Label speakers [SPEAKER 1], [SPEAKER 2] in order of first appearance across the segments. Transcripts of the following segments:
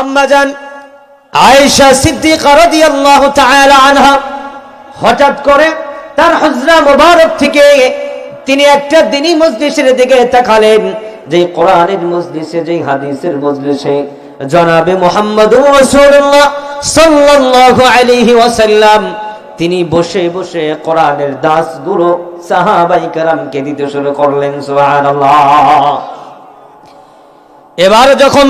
[SPEAKER 1] আম্মা যান আয়েশা সিদ্দিকা রাদিয়াল্লাহু তাআলা আনহা হঠাৎ করে তার হজরা মোবারক থেকে তিনি একটা দিনই মজলিসের দিকে তাকালেন যে কোরআনের মজলিসে যে হাদিসের মজলিসে জনাবে মোহাম্মদুর রাসূলুল্লাহ সাল্লাল্লাহু আলাইহি ওয়াসাল্লাম, তিনি বসে বসে কোরআনের দাসগুলো সাহাবাই কারামকে দিতে শুরু করলেন, সুবহানাল্লাহ। এবার যখন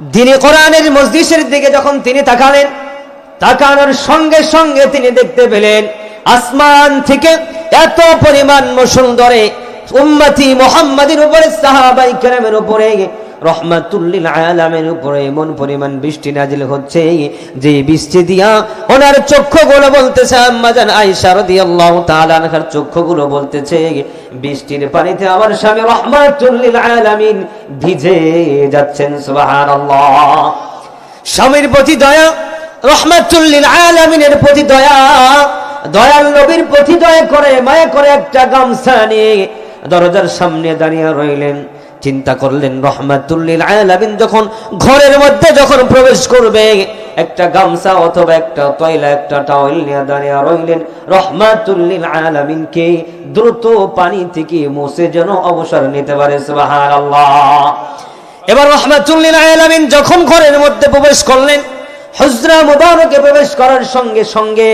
[SPEAKER 1] দিনে কোরআনের মসজিদের দিকে যখন তিনি তাকালেন, তাকানোর সঙ্গে সঙ্গে তিনি দেখতে পেলেন, আসমান থেকে এত পরিমাণ মুসলদরে উম্মতি মোহাম্মদের উপরে, সাহাবাই কেরামের উপরে রহমাতুল্লিল আলামের উপরে এমন পরিমাণ বৃষ্টি নাজিল হচ্ছে, যে বৃষ্টি দিয়া ওনার চক্ষুগুলো বলতেছে আম্মাজান আয়েশা রাদিয়াল্লাহু তাআলা আনহার চক্ষুগুলো বলতেছে, বৃষ্টির পানিতে আমার স্বামী রহমাতুল্লিল আলামিন ভিজে যাচ্ছেন, সুবহানাল্লাহ। স্বামীর প্রতি দয়া, রহমাতুল্লিল আলামিনের প্রতি দয়া, দয়াল নবীর প্রতি দয়া করে, মায়া করে একটা গামছা নিয়ে দরজার সামনে দাঁড়িয়ে রইলেন। চিন্তা করলেন রহমাতুল্লিল আলামিন যখন ঘরের মধ্যে যখন প্রবেশ করবে, একটা গামছা অথবা একটা তয়লা, একটা টাওয়েল নিয়ে দাঁড়িয়ে রইলেন রহমাতুল্লিল আলামিনকে দ্রুত পানি থেকে মুছে যেন অবসর নিতে পারে, সুবহানাল্লাহ। এবার রহমাতুল্লিল আলামিন যখন ঘরের মধ্যে প্রবেশ করলেন, হজরা মুবারকে প্রবেশ করার সঙ্গে সঙ্গে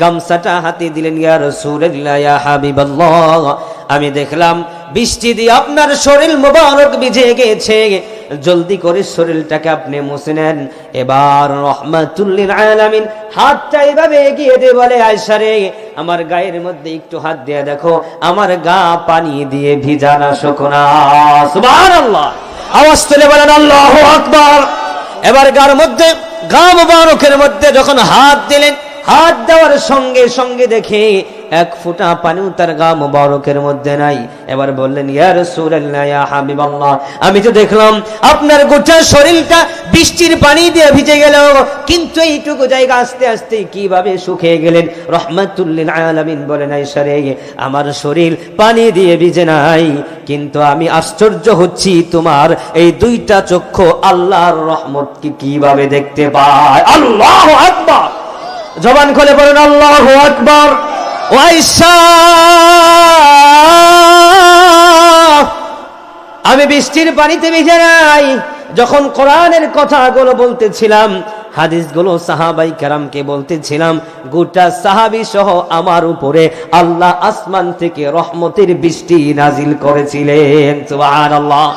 [SPEAKER 1] গামছাটা হাতে দিলেন, ইয়া রাসূলুল্লাহ, ইয়া হাবিবাল্লাহ। আমি দেখলাম বৃষ্টি দিয়ে আপনার শরীর মুবারক ভিজে গেছে। জলদি করে শরীরটাকে আপনি মুছে নেন। এবার রহমাতুল্লিল আলামিন হাতটা এভাবে এগিয়ে দিয়ে বলে, আয়সা রে, আমার গায়ের মধ্যে একটু হাত দিয়ে দেখো। আমার গা পানি দিয়ে ভিজা না, শুকনা। সুবহানাল্লাহ। আওয়াজ তুলে বলেন, আল্লাহু আকবার। এবার গার মধ্যে, গা মুবারকের মধ্যে যখন হাত দিলেন হাত দেওয়ার সঙ্গে সঙ্গে দেখে এক ফোঁটা পানিও তার গা মুবারকের মধ্যে নাই। এবার বললেন, ইয়া রাসূলুল্লাহ, ইয়া হাবিবাল্লাহ, আমি তো দেখলাম আপনার গোটা শরীরটা বৃষ্টির পানি দিয়ে ভিজে গেল। কিন্তু এইটুকু জায়গা আস্তে আস্তে কীভাবে শুকিয়ে গেলেন? রহমাতুল্লিল আলামিন বলেন আয়েশা রে আমার শরীর পানি দিয়ে ভিজে নাই। কিন্তু আমি আশ্চর্য হচ্ছি তোমার এই দুইটা চক্ষু আল্লাহর রহমতকে কীভাবে দেখতে পায়? আল্লাহু আকবার! জবান খুলে বলেন, আল্লাহু আকবার। আমি বৃষ্টির পানিতে ভিজে নাই। যখন কোরআনের কথাগুলো বলতেছিলাম, হাদিসগুলো সাহাবাই কারামকে বলতেছিলাম, গোটা সাহাবি সহ আমার উপরে আল্লাহ আসমান থেকে রহমতের বৃষ্টি নাজিল করেছিলেন। সুবহানাল্লাহ।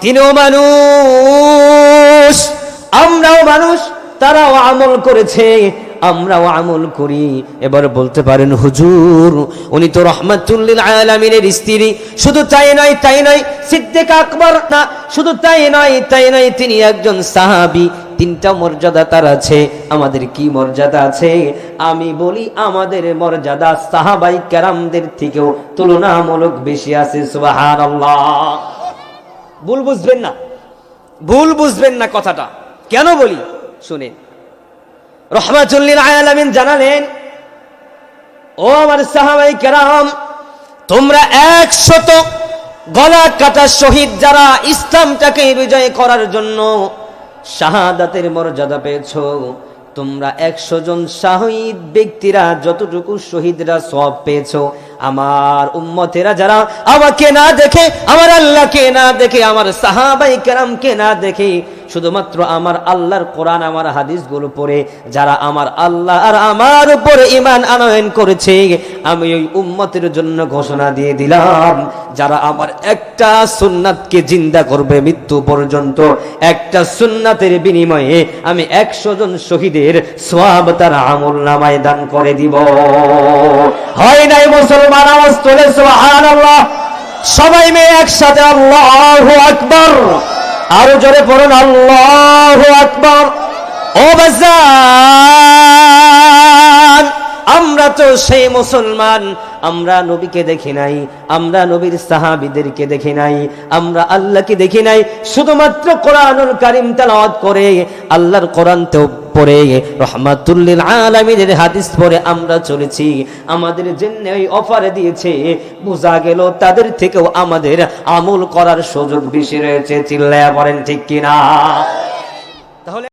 [SPEAKER 1] তিনিও মানুষ, আমরাও মানুষ, তারাও আমল করেছে। আমরাও আমল করি। এবার বলতে পারেন, হুজুর, উনি তো রহমাতুল্লিল আলামিনের স্ত্রী। শুধু তাই নয় তাই নয়, সিদ্দিক আকবর না, শুধু তাই নয় তাই নয়, তিনি একজন সাহাবী। তিনটা মর্যাদা তার আছে। আমাদের কি মর্যাদা আছে? আমি বলি, আমাদের মর্যাদা সাহাবাই কেরামদের থেকেও তুলনামূলক বেশি আছে, সুবহানাল্লাহ। ভুল বুঝবেন না। ভুল বুঝবেন না কথাটা। কেন বলি? শুনে রহমাতুল্লিল আলামিন জানালেন, ও আমার সাহাবাই কেরাম, তোমরা একশত গলা কাটা শহীদ যারা ইসলামটাকে বিজয় করার জন্য শাহাদাতের মর্যাদা পেয়েছ, তোমরা একশো জন শহীদ ব্যক্তিরা যতটুকু শহীদরা সব পেয়েছ, আমার উম্মতেরা যারা আমাকে না দেখে, আমার আল্লাহকে না দেখে, আমার সাহাবাই কেরামকে না দেখে শুধুমাত্র আমার আল্লাহর কোরআন, আমার হাদিসগুলো পড়ে, যারা আমার আল্লাহ আর আমার উপরে ইমান আনয়ন করেছে, আমি ওই উম্মতের জন্য ঘোষণা দিয়ে দিলাম, যারা আমার একটা সুন্নাতকে জিন্দা করবে মৃত্যু পর্যন্ত, একটা সুন্নাতের বিনিময়ে আমি একশো জন শহীদের সোয়াব তার আমল নামায় দান করে দিব। হয় নাই মুসলমান আওয়াজ সবাই মেয়ে একসাথে আল্লাহু আকবার। আরও জোরে পড়েন, আল্লাহ আকবর। ও আমরা তো সেই মুসলমান, আমরা নবীকে দেখি নাই, আমরা নবীর সাহাবিদেরকে দেখি নাই, আমরা আল্লাহকে দেখি নাই, শুধুমাত্র কোরআনুল কারিম তেলাওয়াত করে আল্লাহর কোরআন তো পড়ে, রহমাতুল্লিল আলামিনের হাদিস পরে আমরা চলেছি। আমাদের জন্য ওই অফারে দিয়েছে, বোঝা গেল তাদের থেকেও আমাদের আমল করার সুযোগ বেশি রয়েছে। চিল্লায়া পড়েন ঠিক কিনা? তাহলে